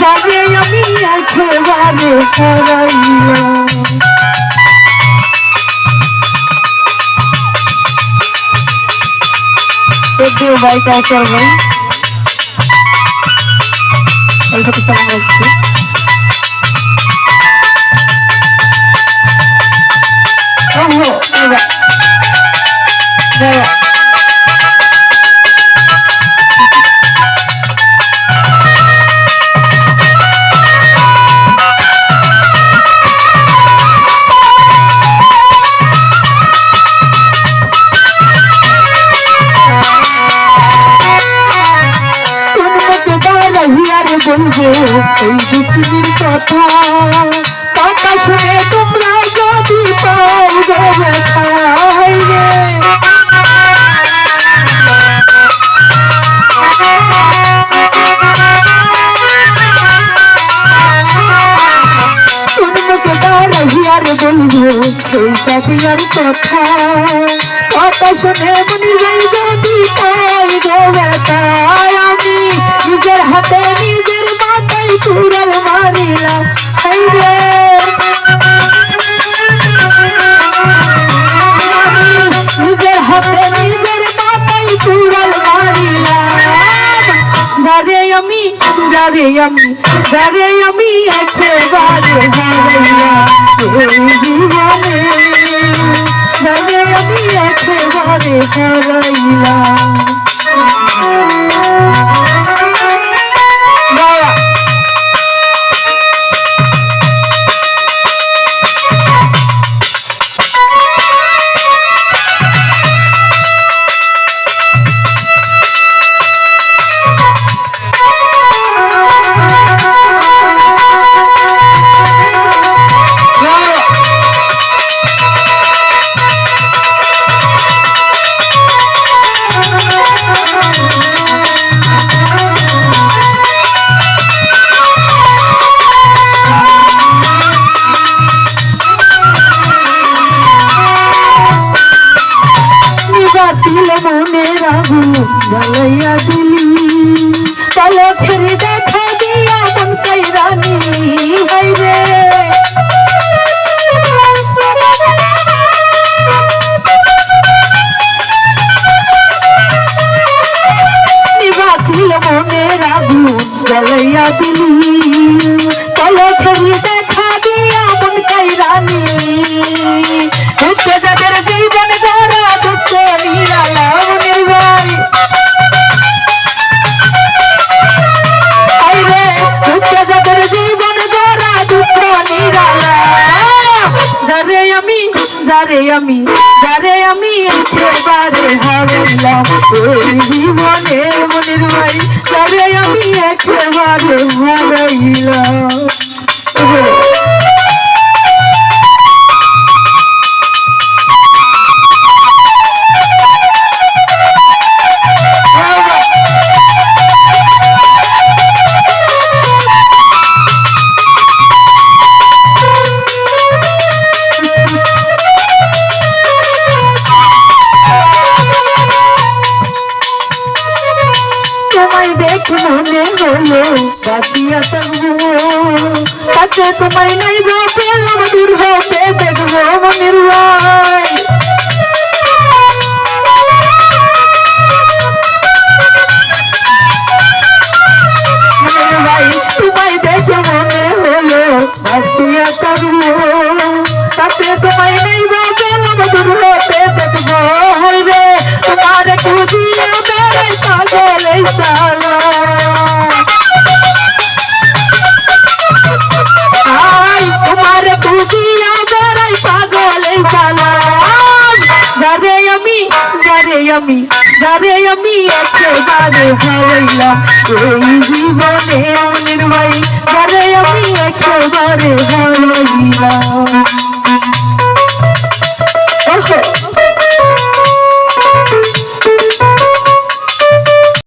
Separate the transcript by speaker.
Speaker 1: যারে আমি একেবারে হারাইলাম আমি একেবারে হারাইলাম সত্যি ভাই। এইটাকে সালাম রাখছি ওহো এবার এবার বলব, এই দুঃখিনীর কথা। কথা শুনে তোমরা যদি পাও ব্যথায় বলব, এই সাথিয়ার কথা। কথা শুনে মনির ভাই যদি পাই গো ব্যথায় আমি আমি যারে আমি যারে আমি একেবারে হারাইয়া জীবনে। যারে আমি একেবারে হারাইলাম। নিবাচিল মনের আগুন জ্বালাইয়া দিলি। পলকের দেখা দিয়া মন কাইরা নিলি হাই রে। নিবাচিল মনের আগুন জ্বালাইয়া দিলি। পলকের দেখা যারে আমি একেবারে হারাইলাম এই জীবনে মনের ভাই যারে আমি একেবারে হারাইলাম। বাঁচিয়া থাকব। কাছে তোমায় নাই পেলাম দূর হতে দেখব মনের ভাই। তোমায় দেখে মনে হলো, বাঁচিয়া তোমার খুঁজিয়ে পাগল সালা আমি যারে আমি যারে আমি, একেবারে হারাইলাম। এই জীবনে মনের ভাই যারে আমি, একেবারে হারাইলাম।